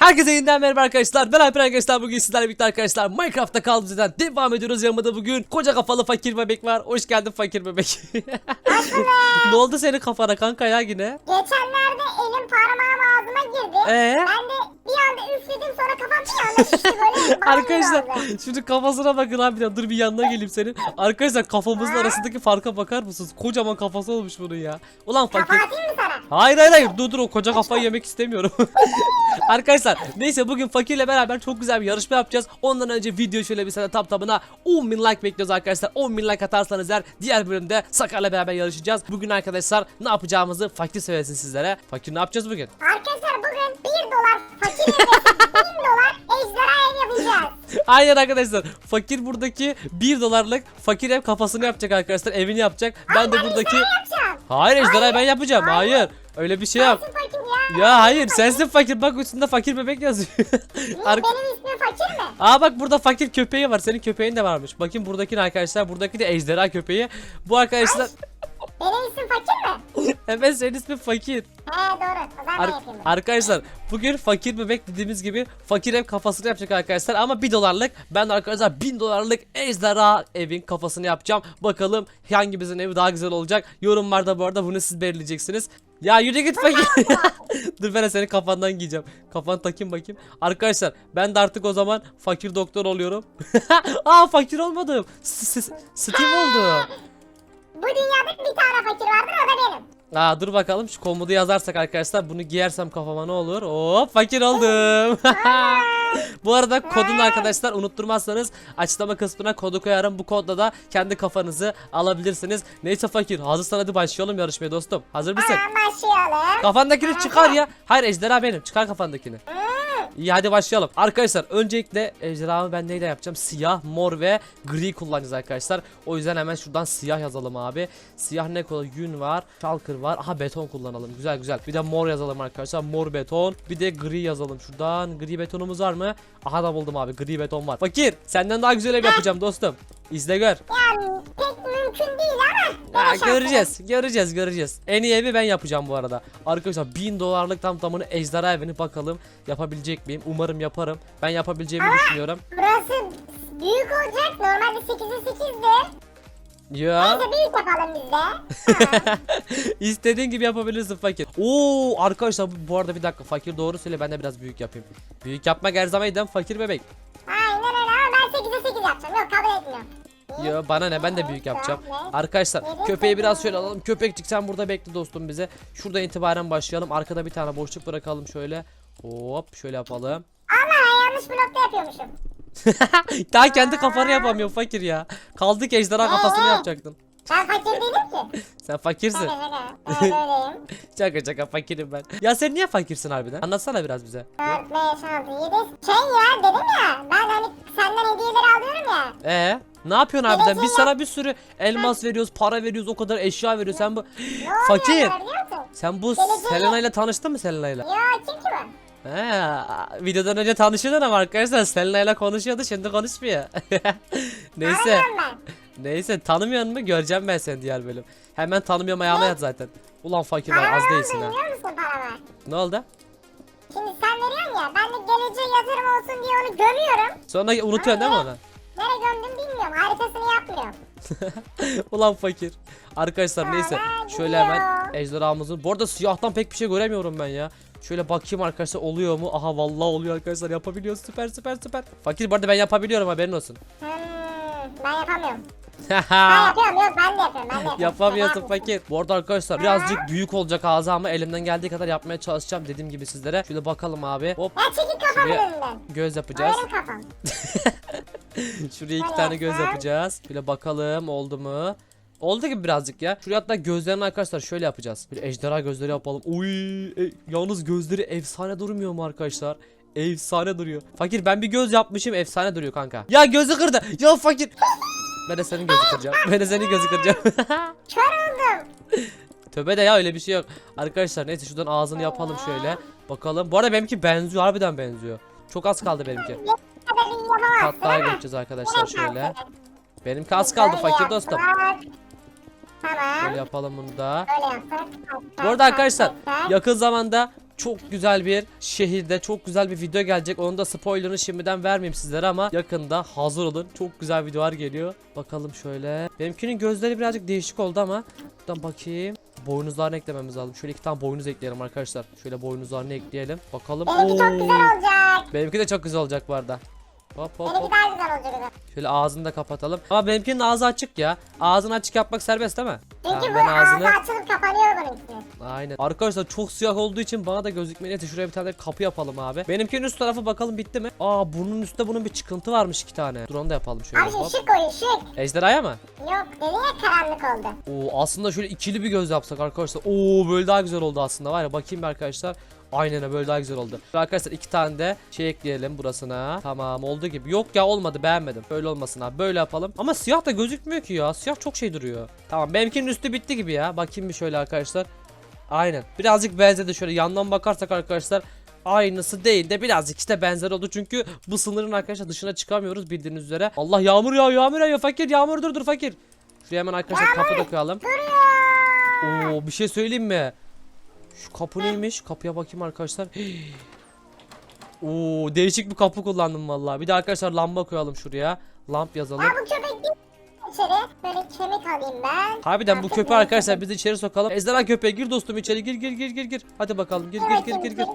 Herkese yeniden merhaba arkadaşlar. Ben Alper arkadaşlar. Bugün sizlerle birlikte arkadaşlar Minecraft'ta kaldığımız yerden devam ediyoruz. Yanımda bugün koca kafalı fakir bebek var. Hoş geldin fakir bebek. ne oldu senin kafana kanka ya yine? Geçenlerde elim parmağım ağzıma girdi. Ee? Ben de bir anda üfledim sonra kafam bir anda şişti böyle. Arkadaşlar şimdi kafasına bakın abi ya. Dur bir yanına geleyim senin. Arkadaşlar kafamızın arasındaki farka bakar mısınız? Kocaman kafası olmuş bunun ya. Ulan fakir. Kafa atayım mı sana? Hayır hayır hayır dur dur o koca kafayı yemek istemiyorum. Arkadaşlar neyse bugün fakirle beraber çok güzel bir yarışma yapacağız. Ondan önce video şöyle bir sana tam tamına 10 bin like bekliyoruz arkadaşlar. 10 bin like atarsanız eğer diğer bölümde Sakar'la beraber yarışacağız. Bugün arkadaşlar ne yapacağımızı fakir söylesin sizlere. Fakir ne yapacağız bugün? Arkadaşlar bugün 1 dolar fakir yemesi 1000 dolar ejderha ev yapacağız. Aynen arkadaşlar. Fakir buradaki 1 dolarlık fakir ev kafasını yapacak arkadaşlar. Evini yapacak. Ben de buradaki... Hayır ejderhayı ben yapacağım. Hayır. Öyle bir şey yok. Ya? Hayır sensin fakir. Bak üstünde fakir bebek yazıyor. Ar- benim ismim fakir mi? Aa bak burada fakir köpeği var. Senin köpeğin de varmış. Bakın buradaki arkadaşlar. Buradaki de ejderha köpeği. Bu arkadaşlar Benim ismim fakir mi? evet senin ismin fakir. He doğru. O zaman Ar- yapayım. ben. arkadaşlar bugün fakir bebek dediğimiz gibi fakir ev kafasını yapacak arkadaşlar ama 1 dolarlık ben de arkadaşlar 1000 dolarlık ejderha evin kafasını yapacağım. Bakalım hangimizin evi daha güzel olacak. Yorumlarda bu arada bunu siz belirleyeceksiniz. Ya yürü git fakir. Dur ben de senin kafandan giyeceğim. Kafanı takayım bakayım. Arkadaşlar ben de artık o zaman fakir doktor oluyorum. Aa fakir olmadım. S- s- Steve oldu. Bu dünyada bir tane fakir vardır o da benim. Aa dur bakalım şu komodu yazarsak arkadaşlar bunu giyersem kafama ne olur? Hop fakir oldum. bu arada kodunu arkadaşlar unutturmazsanız açıklama kısmına kodu koyarım. Bu kodla da kendi kafanızı alabilirsiniz. Neyse fakir hazırsan hadi başlayalım yarışmaya dostum. Hazır mısın? Tamam başlayalım. Kafandakini çıkar ya. Hayır ejderha benim. Çıkar kafandakini. İyi hadi başlayalım. Arkadaşlar öncelikle ejderhamı ben neyle yapacağım? Siyah, mor ve gri kullanacağız arkadaşlar. O yüzden hemen şuradan siyah yazalım abi. Siyah ne kadar yün var, şalkır var. Aha beton kullanalım. Güzel güzel. Bir de mor yazalım arkadaşlar. Mor beton. Bir de gri yazalım şuradan. Gri betonumuz var mı? Aha da buldum abi. Gri beton var. Fakir senden daha güzel ev yapacağım dostum. İzle gör. yani pek mümkün değil. Ha, göreceğiz. Göreceğiz göreceğiz. En iyi evi ben yapacağım bu arada. Arkadaşlar 1000 dolarlık tam tamını ejderha evini bakalım yapabilecek miyim? Umarım yaparım. Ben yapabileceğimi düşünüyorum. Burası büyük olacak. Normalde 8'e 8'dir. Ya Neyse büyük yapalım biz de. İstediğin gibi yapabilirsin fakir. Oo arkadaşlar bu, arada bir dakika fakir doğru söyle ben de biraz büyük yapayım. Büyük yapmak her zaman fakir bebek. Aynen öyle ama ben 8'e 8 yapacağım. Yok kabul etmiyorum. Ya bana ne ben de büyük yapacağım. Arkadaşlar köpeği biraz şöyle alalım. Köpekçik sen burada bekle dostum bize. Şuradan itibaren başlayalım. Arkada bir tane boşluk bırakalım şöyle. Hop şöyle yapalım. Ama yanlış blokta yapıyormuşum. Daha kendi kafanı yapamıyor fakir ya. Kaldı ki ejderha kafasını yapacaktın. Ben fakir değilim ki. Sen fakirsin. Şaka şaka. Evet öyleyim. Şaka şaka fakirim ben. Ya sen niye fakirsin harbiden? Anlatsana biraz bize. 4, 5, 6, 7. Şey ya dedim ya. Ben hani senden hediyeleri alıyorum ya. Ee, ne yapıyorsun harbiden? Biz sana bir sürü elmas veriyoruz, para veriyoruz, o kadar eşya veriyoruz. Sen bu Ne fakir. biliyor musun? Sen bu Geleceğe- Selena ile tanıştın mı Selena ile? Ya kim ki bu? He, videodan önce tanışıyordun ama arkadaşlar Selena ile konuşuyordu şimdi konuşmuyor. Neyse. Neyse tanımıyor mu? Göreceğim ben seni diğer bölüm. Hemen tanımıyorum ayağıma yat zaten. Ulan fakir var az değilsin ha. Ne oldu? Şimdi sen veriyorsun ya. Ben de geleceğe yatırım olsun diye onu gömüyorum. Sonra unutuyorsun değil mi onu? Nereye gömdüm bilmiyorum. Haritasını yapmıyorum. Ulan fakir. Arkadaşlar neyse. Şöyle hemen ejderhamızın. Bu arada siyahtan pek bir şey göremiyorum ben ya. Şöyle bakayım arkadaşlar oluyor mu? Aha vallahi oluyor arkadaşlar yapabiliyoruz. Süper süper süper. Fakir bu arada ben yapabiliyorum haberin olsun. Hmm, ben yapamıyorum. Ben yapıyorum yok ben de yapıyorum ben de yapıyorum. Yapamıyorsun fakir. Bu arada arkadaşlar birazcık büyük olacak ağzı ama elimden geldiği kadar yapmaya çalışacağım dediğim gibi sizlere. Şöyle bakalım abi. Hop Ya çekil kafamın önünden. göz yapacağız. benim kafam. Şuraya iki tane göz yapacağız. Şöyle bakalım oldu mu? Oldu gibi birazcık ya. Şuraya hatta gözlerini arkadaşlar şöyle yapacağız. Bir ejderha gözleri yapalım. Uy, e, yalnız gözleri efsane durmuyor mu arkadaşlar? Efsane duruyor. Fakir ben bir göz yapmışım efsane duruyor kanka. Ya gözü kırdı. Ya fakir. Ben de senin gözü kıracağım. Ben de senin gözü kıracağım. Kör oldum. Tövbe de ya öyle bir şey yok. Arkadaşlar neyse şuradan ağzını yapalım şöyle. Bakalım. Bu arada benimki benziyor. Harbiden benziyor. Çok az kaldı benimki. Hatta geçeceğiz arkadaşlar şöyle. Benimki az kaldı fakir dostum. Tamam. Böyle yapalım bunu da. Böyle yaptık. Bu arada arkadaşlar yakın zamanda çok güzel bir şehirde çok güzel bir video gelecek. Onun da spoilerını şimdiden vermeyeyim sizlere ama yakında hazır olun. Çok güzel videolar geliyor. Bakalım şöyle. Benimkinin gözleri birazcık değişik oldu ama buradan bakayım. Boynuzlarını eklememiz lazım. Şöyle iki tane boynuz ekleyelim arkadaşlar. Şöyle boynuzlarını ekleyelim. Bakalım. Benimki çok Oo. güzel olacak. Benimki de çok güzel olacak bu arada. Hop hop Benimki hop. daha güzel olacak. o zaman. Şöyle ağzını da kapatalım. Ama benimkinin ağzı açık ya. Ağzını açık yapmak serbest değil mi? Çünkü Tamam, bu ben ağzı ağzını açılıp kapanıyor bununkisi. Aynen. Arkadaşlar çok siyah olduğu için bana da gözükmeye neyse şuraya bir tane kapı yapalım abi. Benimkinin üst tarafı bakalım bitti mi? Aa burnun üstte bunun bir çıkıntı varmış iki tane. Dur onu da yapalım şöyle. Abi Hop. şu şık oyun şık. Ejderhaya mı? Yok dedin ya karanlık oldu. Oo aslında şöyle ikili bir göz yapsak arkadaşlar. Oo böyle daha güzel oldu aslında var ya bakayım bir arkadaşlar. Aynen öyle, böyle daha güzel oldu. Arkadaşlar iki tane de şey ekleyelim burasına. Tamam oldu gibi. Yok ya olmadı beğenmedim. Böyle olmasın abi. Böyle yapalım. Ama siyah da gözükmüyor ki ya. Siyah çok şey duruyor. Tamam benimkinin üstü bitti gibi ya. Bakayım bir şöyle arkadaşlar. Aynen. Birazcık benzedi şöyle yandan bakarsak arkadaşlar. Aynısı değil de birazcık işte benzer oldu çünkü bu sınırın arkadaşlar dışına çıkamıyoruz bildiğiniz üzere. Allah yağmur yağıyor yağmur yağıyor fakir yağmur dur dur fakir. Şuraya hemen arkadaşlar kapı da koyalım. Oo bir şey söyleyeyim mi? Şu kapı neymiş? Kapıya bakayım arkadaşlar. Oo değişik bir kapı kullandım vallahi. Bir de arkadaşlar lamba koyalım şuraya. Lamp yazalım. Aa bu köpek değil içeri. Böyle kemik alayım ben. Harbiden bu Artık köpeği arkadaşlar biz içeri sokalım. Ejderha köpeği gir dostum içeri gir gir gir gir gir. Hadi bakalım gir gir Evet, gir gir gir.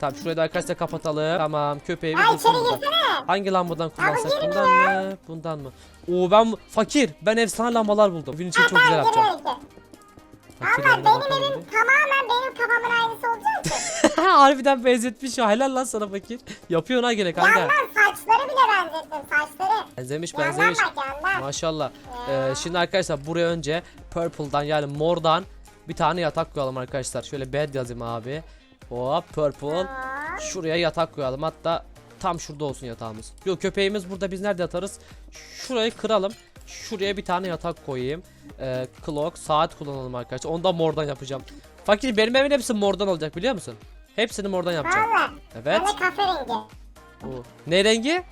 Tamam şurayı da arkadaşlar kapatalım. Tamam köpeğimiz Ay içeri girsene. Hangi lambadan kullansak? Bundan mı? Bundan mı? Oo ben fakir. Ben efsane lambalar buldum. Evin için çok güzel yapacağım. Fakir evine benim evim tamamen benim kafamın aynısı olacak ki. Harbiden benzetmiş ya. Helal lan sana fakir. Yapıyorsun ha gene kanka. Yandan saçları bile benzettim saçları. Benzemiş Yandan benzemiş. bak yandan. Maşallah. Ee, şimdi arkadaşlar buraya önce purple'dan yani mordan bir tane yatak koyalım arkadaşlar. Şöyle bed yazayım abi. Hop purple. Şuraya yatak koyalım. Hatta tam şurada olsun yatağımız. Yok köpeğimiz burada biz nerede yatarız? Şurayı kıralım. Şuraya bir tane yatak koyayım. Ee, clock saat kullanalım arkadaşlar. Onu da mordan yapacağım. Fakir benim evin hepsi mordan olacak biliyor musun? Hepsini mordan yapacağım. Evet. Kahverengi. Oo. Ne rengi?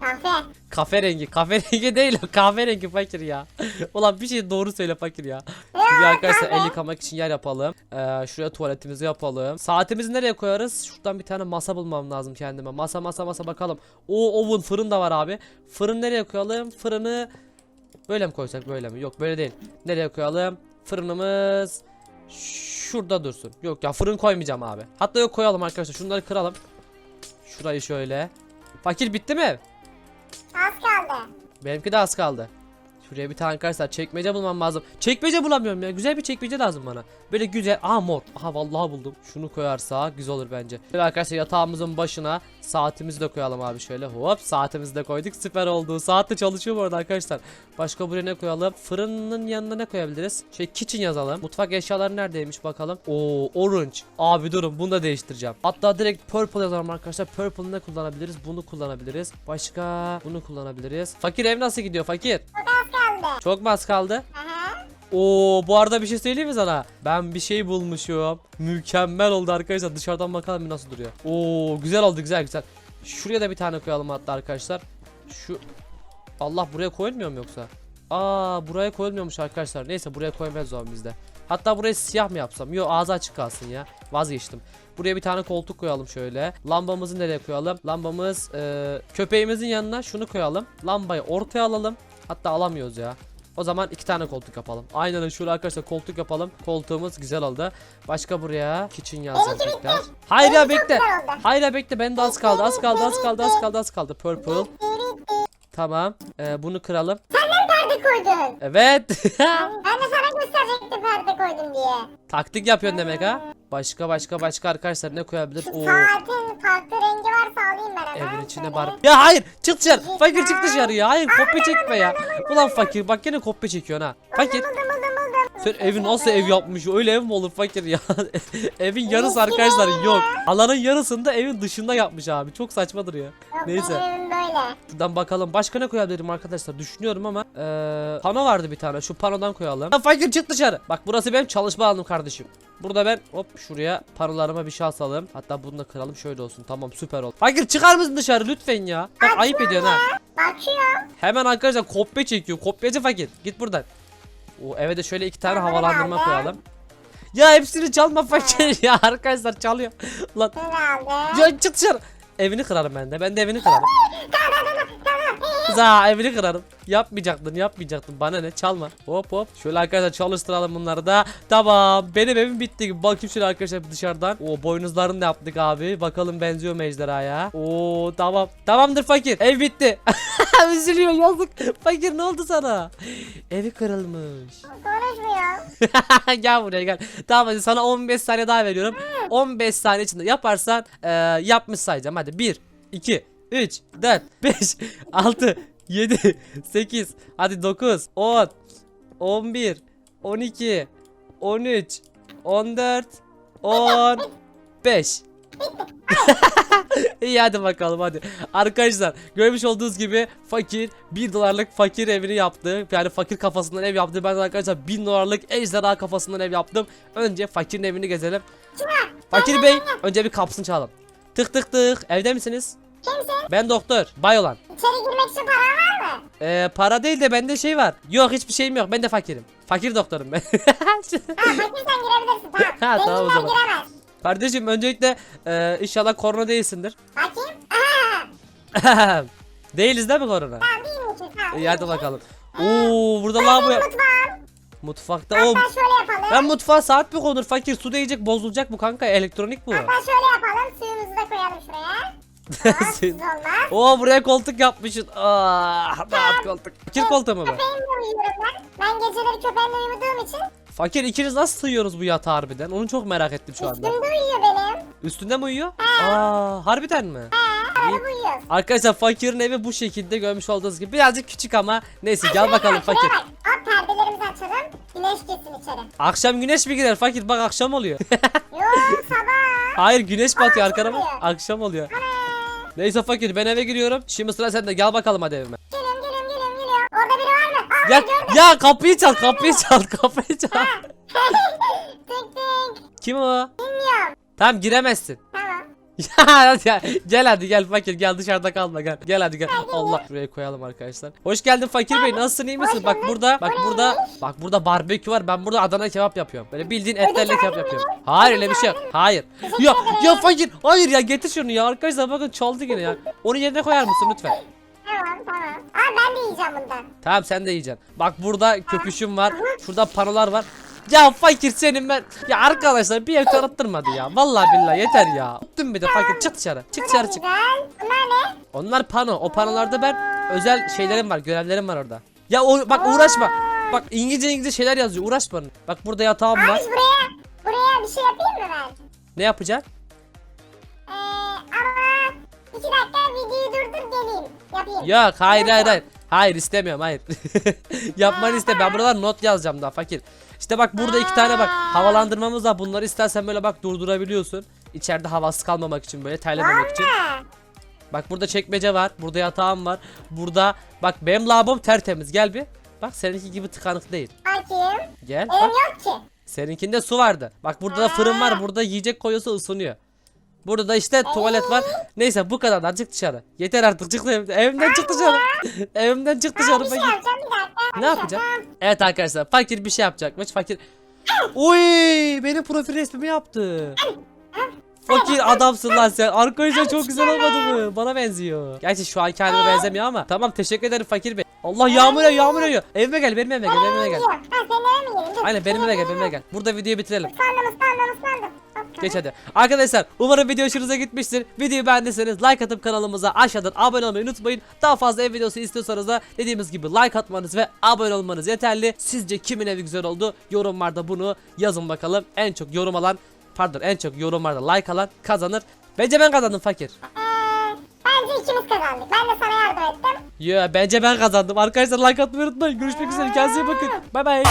Kahve. Kafe rengi. Kafe rengi değil o. Kahverengi fakir ya. Ulan bir şey doğru söyle fakir ya. Bir arkadaşlar el yıkamak için yer yapalım. Ee, şuraya tuvaletimizi yapalım. Saatimizi nereye koyarız? Şuradan bir tane masa bulmam lazım kendime. Masa masa masa bakalım. O oven fırın da var abi. Fırın nereye koyalım? Fırını böyle mi koysak böyle mi? Yok böyle değil. Nereye koyalım? Fırınımız şurada dursun. Yok ya fırın koymayacağım abi. Hatta yok koyalım arkadaşlar. Şunları kıralım. Şurayı şöyle. Fakir bitti mi? Az kaldı. Benimki de az kaldı. Şuraya bir tane arkadaşlar çekmece bulmam lazım. Çekmece bulamıyorum ya. Güzel bir çekmece lazım bana. Böyle güzel. Aha mor. Aha vallahi buldum. Şunu koyarsa güzel olur bence. Şöyle arkadaşlar yatağımızın başına saatimizi de koyalım abi şöyle. Hop saatimizi de koyduk. Süper oldu. Saat de çalışıyor bu arada arkadaşlar. Başka buraya ne koyalım? Fırının yanına ne koyabiliriz? Şey kitchen yazalım. Mutfak eşyaları neredeymiş bakalım. Oo orange. Abi durun bunu da değiştireceğim. Hatta direkt purple yazalım arkadaşlar. Purple ne kullanabiliriz? Bunu kullanabiliriz. Başka bunu kullanabiliriz. Fakir ev nasıl gidiyor fakir? Kaldı. Çok az kaldı? Aha. Oo bu arada bir şey söyleyeyim mi sana? Ben bir şey bulmuşum. Mükemmel oldu arkadaşlar. Dışarıdan bakalım bir nasıl duruyor. Oo güzel oldu güzel güzel. Şuraya da bir tane koyalım hatta arkadaşlar. Şu Allah buraya koyulmuyor mu yoksa? Aa buraya koyulmuyormuş arkadaşlar. Neyse buraya koymayız o bizde. Hatta burayı siyah mı yapsam? Yok ağzı açık kalsın ya. Vazgeçtim. Buraya bir tane koltuk koyalım şöyle. Lambamızı nereye koyalım? Lambamız eee, köpeğimizin yanına şunu koyalım. Lambayı ortaya alalım. Hatta alamıyoruz ya. O zaman iki tane koltuk yapalım. Aynen öyle. şöyle arkadaşlar koltuk yapalım. Koltuğumuz güzel oldu. Başka buraya kitchen tekrar. Hayır ya bekle. Hayır ya bekle. Bende az kaldı. Az kaldı. Az kaldı. Az kaldı. Az kaldı. Purple. Tamam. Ee, bunu kıralım. Perde koydun. Evet. Ben de sana gösterecektim perde koydum diye. Taktik yapıyorsun demek ha. Başka başka başka arkadaşlar ne koyabiliriz? Şu Oo. saatin farklı rengi varsa alayım ben hemen. Evin içinde Şöyle. bar. Ya hayır çık dışarı. Fakir çık dışarı ya. Hayır kopya çekme ya. Ulan fakir bak yine kopya çekiyorsun ha. Fakir buldum buldum. Sen evi nasıl ev yapmış? Öyle ev mi olur fakir ya? evin yarısı arkadaşlar yok. Alanın yarısını da evin dışında yapmış abi. Çok saçmadır ya. Neyse. Şuradan bakalım. Başka ne koyabilirim arkadaşlar? Düşünüyorum ama eee pano vardı bir tane. Şu panodan koyalım. Lan fakir çık dışarı. Bak burası benim çalışma alanım kardeşim. Burada ben hop şuraya panolarıma bir şey asalım. Hatta bunu da kıralım şöyle olsun. Tamam süper oldu. Fakir çıkar mısın dışarı lütfen ya? Bak ayıp ediyorsun ha. Bakıyorum. Hemen arkadaşlar kopya çekiyor. Kopyacı fakir. Git buradan. O eve de şöyle iki tane Tamam, havalandırma abi. koyalım. Ya hepsini çalma fakir ya arkadaşlar çalıyor. Lan aldım. ya çık dışarı. Evini kırarım ben de. Ben de evini kırarım. Tamam tamam tamam. Za evini kırarım. Yapmayacaktın yapmayacaktın. Bana ne çalma. Hop hop. Şöyle arkadaşlar çalıştıralım bunları da. Tamam. Benim evim bitti. Bakayım şöyle arkadaşlar dışarıdan. O boynuzlarını da yaptık abi. Bakalım benziyor mu ejderhaya. Oo tamam. Tamamdır fakir. Ev bitti. Üzülüyor yazık. Fakir ne oldu sana? Evi kırılmış. Konuşmuyor. gel buraya gel. Tamam hadi sana 15 saniye daha veriyorum. 15 saniye içinde yaparsan e, yapmış sayacağım. Hadi 1, 2, 3, 4, 5, 6, 7, 8, hadi 9, 10, 11, 12, 13, 14, 15. İyi hadi bakalım hadi. Arkadaşlar görmüş olduğunuz gibi fakir 1 dolarlık fakir evini yaptı. Yani fakir kafasından ev yaptı. Ben arkadaşlar 1000 dolarlık ejderha kafasından ev yaptım. Önce fakirin evini gezelim. Fakir bey önce bir kapsın çalalım. Tık tık tık evde misiniz? Kimsin? Ben doktor bay olan. İçeri girmek için paran var mı? Ee, para değil de bende şey var. Yok hiçbir şeyim yok ben de fakirim. Fakir doktorum ben. Ha fakirsen girebilirsin tamam. Ha, tamam o Zenginler zaman. giremez. Kardeşim öncelikle e, inşallah korona değilsindir. Bakayım. Aha. Değiliz değil mi korona? Tamam değilmişsin tamam. İyi hadi bakalım. Oo burada lavabo. Benim mutfağım. Mutfakta o. Hatta şöyle yapalım. Ben mutfağa saat mi konur fakir su değecek bozulacak bu kanka elektronik bu. Hatta şöyle yapalım. Suyumuzu da koyalım şuraya. Olmaz. Oo buraya koltuk yapmışsın. Ah rahat koltuk. Fakir koltuğu mu bu? Köpeğimle uyuyorum ben. Ben geceleri köpeğimle uyuduğum için Fakir ikiniz nasıl sığıyorsunuz bu yatağa harbiden? Onu çok merak ettim şu anda. üstümde uyuyor benim. Üstünde mi uyuyor? Aa harbiden mi? Arada uyuyoruz. Arkadaşlar fakirin evi bu şekilde görmüş olduğunuz gibi birazcık küçük ama neyse gel bakalım fakir. Bak. Hop perdelerimizi açalım. Güneş girsin içeri. Akşam güneş mi gider fakir bak akşam oluyor. Yok sabah. Hayır güneş batıyor arkana bak. Akşam oluyor. Ana. Neyse fakir ben eve giriyorum. Şimdi sıra sende gel bakalım hadi evime. Geliyorum geliyorum geliyorum geliyorum. Orada biri var mı? Aa Ya, gördüm. ya kapıyı çal kapıyı çal kapıyı çal. tık tık. Kim o? Bilmiyorum. Tamam giremezsin. Ya ya. gel hadi gel fakir gel dışarıda kalma gel. Gel hadi gel. Allah şuraya koyalım arkadaşlar. Hoş geldin fakir bey nasılsın iyi misin? Bak burada bak burada bak burada barbekü var. Ben burada Adana kebap yapıyorum. Böyle bildiğin etlerle kebap yapıyorum. Hayır öyle bir şey yok. Hayır. Ya ya fakir hayır ya getir şunu ya arkadaşlar bakın çaldı yine ya. Onu yerine koyar mısın lütfen? Tamam tamam. Aa ben de yiyeceğim bundan. Tamam sen de yiyeceksin. Bak burada köpüşüm var. Şurada panolar var. Ya fakir senin ben. Ya arkadaşlar bir ev tanıttırmadı ya. Vallahi billahi yeter ya. Bıktım bir de fakir çık dışarı. Çık dışarı çık. Güzel. Bunlar ne? Onlar pano. O panolarda ben özel şeylerim var, görevlerim var orada. Ya o bak uğraşma. Bak İngilizce İngilizce şeyler yazıyor. Uğraşma. Bak burada yatağım var. Abi buraya buraya bir şey yapayım mı ben? Ne yapacaksın? Ee, ama iki dakika videoyu durdur geleyim. Yapayım. Yok hayır hayır hayır. Hayır istemiyorum hayır. Yapmanı istemiyorum. Ben buralar not yazacağım daha fakir. İşte bak burada iki tane bak havalandırmamız var. Bunları istersen böyle bak durdurabiliyorsun. İçeride havasız kalmamak için böyle terlememek için. Bak burada çekmece var. Burada yatağım var. Burada bak benim lavabom tertemiz. Gel bir. Bak seninki gibi tıkanık değil. Bakayım. Gel. Elim Bak. yok ki. Seninkinde su vardı. Bak burada da fırın var. Burada yiyecek koyuyorsa ısınıyor. Burada da işte tuvalet var. Neyse bu kadar da çık dışarı. Yeter artık çık evimden. Evimden çık dışarı. Evimden çık dışarı. Bir şey yapacağım bir dakika. Ne yapacağım? Evet arkadaşlar fakir bir şey yapacakmış. Fakir. Uy benim profil resmimi yaptı. Fakir adamsın lan sen. Arkadaşlar çok güzel olmadı mı? Bana benziyor. Gerçi şu anki halime benzemiyor ama. Tamam teşekkür ederim fakir bey. Allah yağmur yağıyor yağmur yağıyor. Evime gel benim evime gel benim evime gel. Aynen benim eve gel benim eve gel. Burada videoyu bitirelim. Geç hadi. Arkadaşlar umarım video hoşunuza gitmiştir. Videoyu beğendiyseniz like atıp kanalımıza aşağıdan abone olmayı unutmayın. Daha fazla ev videosu istiyorsanız da dediğimiz gibi like atmanız ve abone olmanız yeterli. Sizce kimin evi güzel oldu? Yorumlarda bunu yazın bakalım. En çok yorum alan pardon en çok yorumlarda like alan kazanır. Bence ben kazandım fakir. Ee, bence ikimiz kazandık. Ben de sana yardım ettim. Yo bence ben kazandım. Arkadaşlar like atmayı unutmayın. Görüşmek üzere. Kendinize iyi bakın. Bay bay.